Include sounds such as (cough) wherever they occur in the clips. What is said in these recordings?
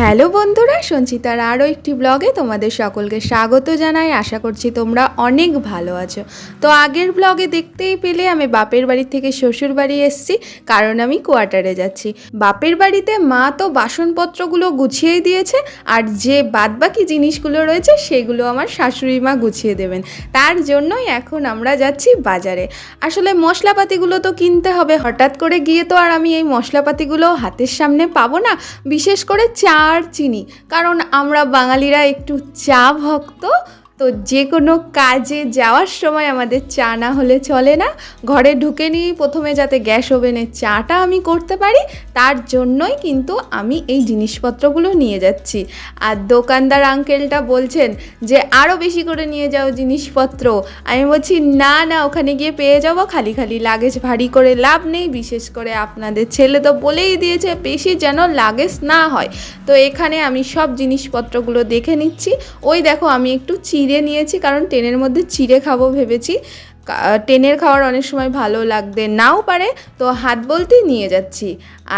Hello বন্ধুরা, সঞ্চিতার আরও একটি ব্লগে তোমাদের সকলকে স্বাগত জানাই। আশা করছি তোমরা অনেক ভালো আছো। তো আগের ব্লগে দেখতেই পেলে আমি বাপের বাড়ি থেকে শ্বশুর বাড়ি এসেছি, কারণ আমি কোয়ার্টারে যাচ্ছি। বাপের বাড়িতে মা তো বাসনপত্রগুলো গুছিয়েই দিয়েছে, আর যে বাদবাকি জিনিসগুলো রয়েছে সেগুলো আমার শাশুড়ি মা গুছিয়ে দেবেন। তার জন্যই এখন আমরা যাচ্ছি বাজারে। আসলে মশলাপাতিগুলো তো কিনতে হবে, হঠাৎ করে গিয়ে তো আর আমি এই মশলাপাতিগুলো হাতের সামনে পাবো না। বিশেষ করে চা আর চিনি। কারণ আমরা বাঙালিরা একটু চা ভক্ত তো যে কোনো কাজে যাওয়ার সময় আমাদের চা না হলে চলে না। ঘরে ঢুকে নিয়ে প্রথমে যাতে গ্যাস ওভেনের চাটা আমি করতে পারি, তার জন্যই কিন্তু আমি এই জিনিসপত্রগুলো নিয়ে যাচ্ছি। আর দোকানদার আঙ্কেলটা বলছেন যে আরও বেশি করে নিয়ে যাও জিনিসপত্র। আমি বলছি, না না, ওখানে গিয়ে পেয়ে যাব। খালি খালি লাগেজ ভারী করে লাভ নেই। বিশেষ করে আপনাদের ছেলে তো বলেই দিয়েছে, বেশি যেন লাগেজ না হয়। তো এখানে আমি সব জিনিসপত্রগুলো দেখে নিচ্ছি। ওই দেখো, আমি একটু চিড়ে নিয়েছি, কারণ টেনের মধ্যে চিড়ে খাব ভেবেছি। টেনের খাওয়ার অনেক সময় ভালো লাগতে নাও পারে, তো হাত বলতেই নিয়ে যাচ্ছি।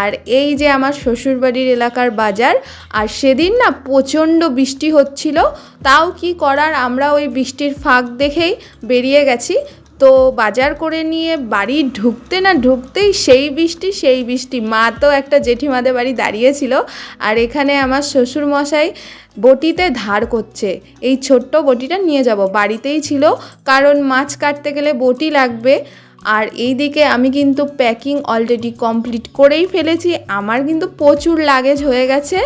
আর এই যে আমার শ্বশুরবাড়ির এলাকার বাজার, আর সেদিন না প্রচণ্ড বৃষ্টি হচ্ছিল, তাও কি করার? আমরা ওই বৃষ্টির ফাঁক দেখেই বেরিয়ে গেছি। তো বাজার করে নিয়ে বাড়ি ঢুকতে না ঢুকতেই সেই বৃষ্টি সেই বৃষ্টি। মা তো একটা জেঠিমাদের বাড়ি দাঁড়িয়েছিল আর এখানে আমার শ্বশুর মশাই বটিতে ধার করছে। এই ছোট্ট বটিটা নিয়ে যাব। বাড়িতেই ছিল। কারণ মাছ কাটতে গেলে বটি লাগবে। আর এইদিকে আমি কিন্তু প্যাকিং অলরেডি কমপ্লিট করেই ফেলেছি। আমার কিন্তু প্রচুর লাগেজ হয়ে গেছে।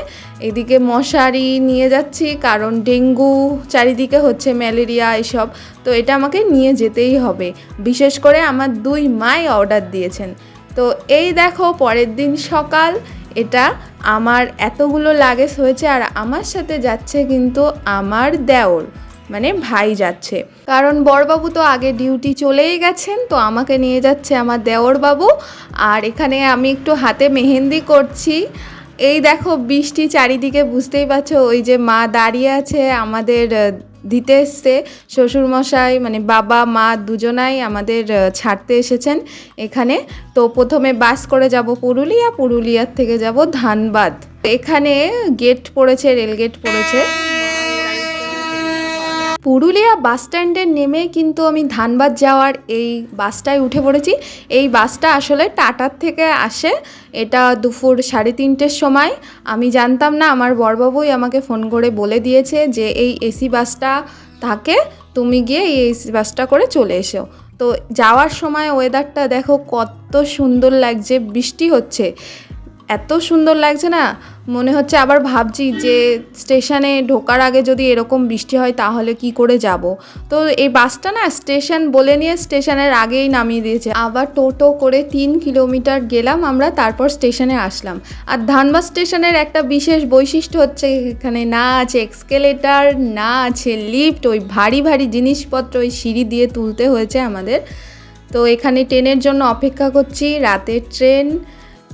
এদিকে মশারি নিয়ে যাচ্ছি, কারণ ডেঙ্গু, চারিদিকে হচ্ছে ম্যালেরিয়া এসব। তো এটা আমাকে নিয়ে যেতেই হবে। বিশেষ করে আমার দুই মাই অর্ডার দিয়েছেন। তো এই দেখো, পরের দিন সকাল। এটা আমার এতগুলো লাগেজ হয়েছে আর আমার সাথে যাচ্ছে কিন্তু আমার দেওর। মানে ভাই যাচ্ছে। কারণ বড়বাবু তো আগে ডিউটি চলেই গেছেন, তো আমাকে নিয়ে যাচ্ছে আমার দেওর বাবু আর এখানে আমি একটু হাতে মেহেন্দি করছি। এই দেখো বৃষ্টি চারিদিকে, বুঝতেই পারছ, ওই যে মা দাঁড়িয়ে আছে, আমাদের দিতে এসছে। শ্বশুরমশাই মানে বাবা, মা দুজনাই আমাদের ছাড়তে এসেছেন এখানে। তো প্রথমে বাস করে যাব পুরুলিয়া, পুরুলিয়ার থেকে যাব ধানবাদ। এখানে গেট পড়েছে রেল গেট পড়েছে। পুরুলিয়া বাস স্ট্যান্ডে নেমে কিন্তু আমি ধানবাদ যাওয়ার এই বাসটায় উঠে পড়েছি। এই বাসটা আসলে টাটার থেকে আসে। এটা দুপুর সাড়ে তিনটের সময়। আমি জানতাম না, আমার বড়বাবুই আমাকে ফোন করে বলে দিয়েছে যে এই এসি বাসটা থাকে, তুমি গিয়ে এই এসি বাসটা করে চলে এসো। তো যাওয়ার সময় ওয়েদারটা দেখো কত সুন্দর লাগছে, বৃষ্টি হচ্ছে। এত সুন্দর লাগছে না? মনে হচ্ছে আবার ভাবছি যে স্টেশনে ঢোকার আগে যদি এরকম বৃষ্টি হয় তাহলে কি করে যাব? তো এই বাসটা না স্টেশন বলে নিয়ে স্টেশনের আগেই নামিয়ে দিয়েছে। আবার টোটো করে তিন কিলোমিটার গেলাম আমরা, তারপর স্টেশনে আসলাম। আর ধানবাদ স্টেশনের একটা বিশেষ বৈশিষ্ট্য হচ্ছে এখানে না আছে এক্সকেলেটার, না আছে লিফট, ওই ভারী ভারী জিনিসপত্র ওই সিঁড়ি দিয়ে তুলতে হয়েছে আমাদের। তো এখানে ট্রেনের জন্য অপেক্ষা করছি, রাতের ট্রেন।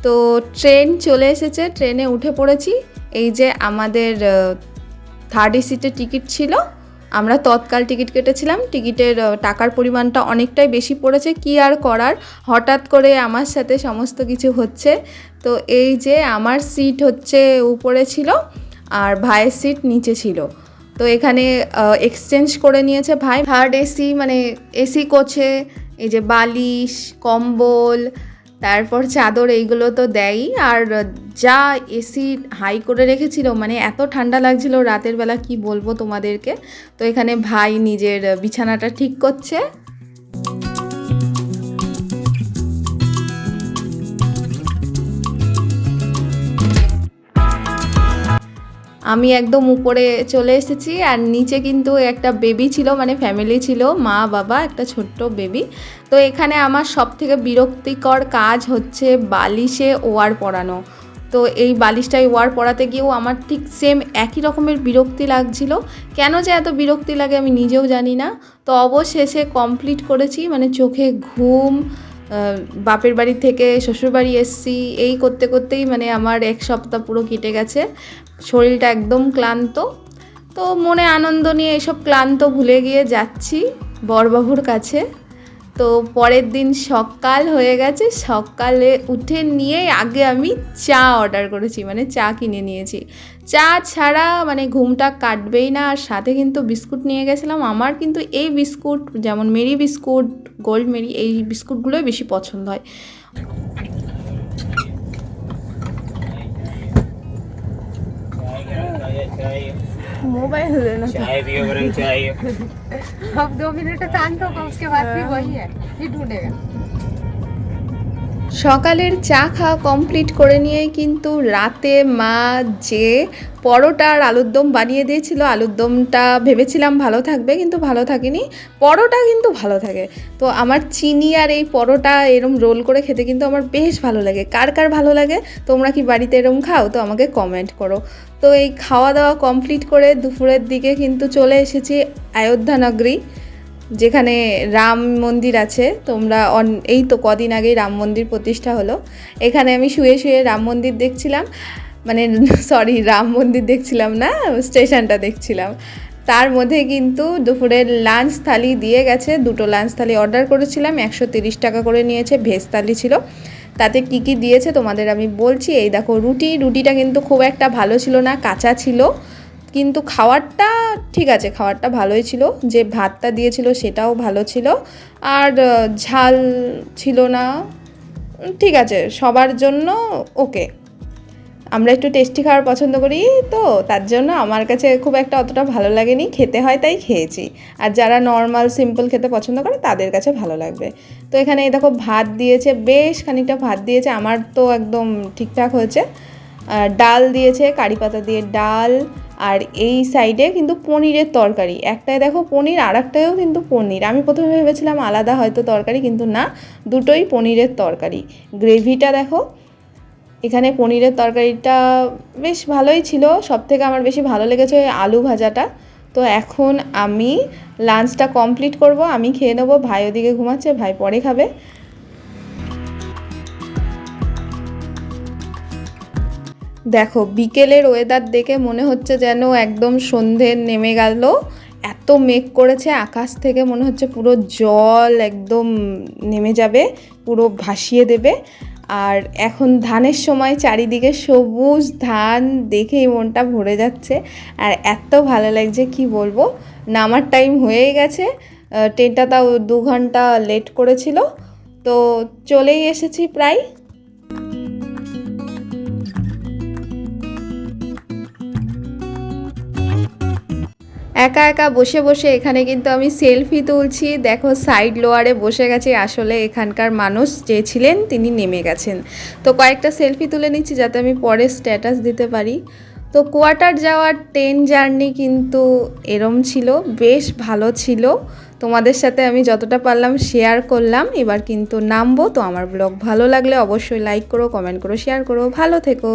তো ট্রেন চলে এসেছে, ট্রেনে উঠে পড়েছি। এই যে আমাদের থার্ড সিটের টিকিট ছিল, আমরা তৎকাল টিকিট কেটেছিলাম। টিকিটের টাকার পরিমাণটা অনেকটাই বেশি পড়েছে। কি আর করার? হঠাৎ করে আমার সাথে সমস্ত কিছু হচ্ছে। তো এই যে আমার সিট হচ্ছে উপরে ছিল আর ভাইয়ের সিট নিচে ছিল। তো এখানে এক্সচেঞ্জ করে নিয়েছে ভাই। থার্ড এসি মানে এসি কোচে এই যে বালিশ, কম্বল তারপর চাদর এইগুলো তো দেয়ই আর যা এসি হাই করে রেখেছিল মানে এত ঠান্ডা লাগছিল রাতের বেলা, কি বলব তোমাদেরকে? তো এখানে ভাই নিজের বিছানাটা ঠিক করছে। আমি একদম উপরে চলে এসেছি আর নিচে কিন্তু একটা বেবি ছিল মানে ফ্যামিলি ছিল, মা, বাবা, একটা ছোট্ট বেবি তো এখানে আমার সব থেকে বিরক্তিকর কাজ হচ্ছে বালিশে ওয়ার পরানো। তো এই বালিশটায় ওয়ার পড়াতে গিয়েও আমার ঠিক সেম একই রকমের বিরক্তি লাগছিল। কেন যে এত বিরক্তি লাগে আমি নিজেও জানি না। তো অবশেষে কমপ্লিট করেছি মানে চোখে ঘুম বাপের বাড়ি থেকে শ্বশুর বাড়ি এসছি। এই করতে করতেই মানে আমার এক সপ্তাহ পুরো কেটে গেছে। শরীরটা একদম ক্লান্ত। তো মনে আনন্দ নিয়ে এসব ক্লান্ত ভুলে গিয়ে যাচ্ছি বরবাবুর কাছে। তো পরের দিন সকাল হয়ে গেছে। সকালে উঠে নিয়ে আগে আমি চা অর্ডার করেছি মানে চা কিনে নিয়েছি। চা ছাড়া মানে ঘুমটা কাটবেই না আর সাথে কিন্তু বিস্কুট নিয়ে গেছিলাম আমার কিন্তু এই বিস্কুট যেমন মেরি বিস্কুট গোল্ড মেরি এই বিস্কুটগুলোই বেশি পছন্দ হয় चाय गरम ताजा चाय মোবাইল चाय पियो गरम चाय अब दो मिनट शांत होगा उसके बाद फिर वही है फिर ढूंढेगा সকালের চা খাওয়া কমপ্লিট করে নিয়ে কিন্তু রাতে মা যে পরোটা আর আলুর দম বানিয়ে দিয়েছিল, আলুর দমটা ভেবেছিলাম ভালো থাকবে কিন্তু ভালো থাকেনি। পরোটা কিন্তু ভালো থাকে। তো আমার চিনি আর এই পরোটা এরম রোল করে খেতে কিন্তু আমার বেশ ভালো লাগে। কার কার ভালো লাগে? তোমরা কি বাড়িতে এরম খাও? তো আমাকে কমেন্ট করো। তো এই খাওয়া দাওয়া কমপ্লিট করে দুপুরের দিকে কিন্তু চলে এসেছি অযোধ্যানগরী যেখানে রাম মন্দির আছে, তোমরা এই তো কদিন আগেই রাম মন্দির প্রতিষ্ঠা হলো। এখানে আমি শুয়ে শুয়ে রাম মন্দির দেখছিলাম। মানে (laughs) সরি রাম মন্দির দেখছিলাম না, স্টেশনটা দেখছিলাম। তার মধ্যে কিন্তু দুপুরের লাঞ্চ থালি দিয়ে গেছে। দুটো লাঞ্চ থালি অর্ডার করেছিলাম, একশো তিরিশ টাকা করে নিয়েছে, ভেজ থালি ছিল। তাতে কি কি দিয়েছে তোমাদের আমি বলছি। এই দেখো, রুটি, রুটিটা কিন্তু খুব একটা ভালো ছিল না, কাঁচা ছিল। কিন্তু খাওয়ারটা ঠিক আছে, খাওয়ারটা ভালোই ছিল। যে ভাতটা দিয়েছিল সেটাও ভালো ছিল। আর ঝাল ছিল না। ঠিক আছে, সবার জন্য ওকে। আমরা একটু টেস্টি খাবার পছন্দ করি তো, তার জন্য আমার কাছে খুব একটা অতটা ভালো লাগেনি। খেতে হয় তাই খেয়েছি। আর যারা নর্মাল সিম্পল খেতে পছন্দ করে, তাদের কাছে ভালো লাগবে। তো এখানে এই দেখো ভাত দিয়েছে, বেশ খানিকটা ভাত দিয়েছে। আমার তো একদম ঠিকঠাক হয়েছে। ডাল দিয়েছে, কারি পাতা দিয়ে ডাল। আর এই সাইডে কিন্তু পনিরের তরকারি। একটায় দেখো পনির আর একটায়ও কিন্তু পনির। আমি প্রথমে ভেবেছিলাম আলাদা হয়তো তরকারি, কিন্তু না, দুটোই পনিরের তরকারি। গ্রেভিটা দেখো, এখানে পনিরের তরকারিটা বেশ ভালোই ছিল। সব থেকে আমার বেশি ভালো লেগেছে আলু ভাজাটা। তো এখন আমি লাঞ্চটা কমপ্লিট করব। আমি খেয়ে নেব, ভাই ওদিকে ঘুমাচ্ছে, ভাই পরে খাবে। দেখো, বিকেলের ওয়েদার দেখে মনে হচ্ছে যেন একদম সন্ধে নেমে গেল। এত মেঘ করেছে, আকাশ থেকে মনে হচ্ছে পুরো জল একদম নেমে যাবে, পুরো ভাসিয়ে দেবে। আর এখন ধানের সময়, চারিদিকে সবুজ ধান দেখেই মনটা ভরে যাচ্ছে। আর এত ভালো লাগছে, কি বলব? নামার টাইম হয়ে গেছে। ট্রেনটা তাও দু ঘণ্টা লেট করেছিল। তো চলেই এসেছি প্রায়। একা একা বসে বসে এখানে কিন্তু আমি সেলফি তুলছি। দেখো সাইড লোয়ারে বসে গেছি। আসলে এখানকার মানুষ যে ছিলেন, তিনি নেমে গেছেন। তো কয়েকটা সেলফি তুলে নিচ্ছি যাতে আমি পরে স্ট্যাটাস দিতে পারি। তো কোয়ার্টার যাওয়ার ট্রেন জার্নি কিন্তু এরম ছিল, বেশ ভালো ছিল। তোমাদের সাথে আমি যতটা পারলাম শেয়ার করলাম। এবার কিন্তু নামবো। তো আমার ব্লগ ভালো লাগলে অবশ্যই লাইক করো কমেন্ট করো শেয়ার করো। ভালো থেকো।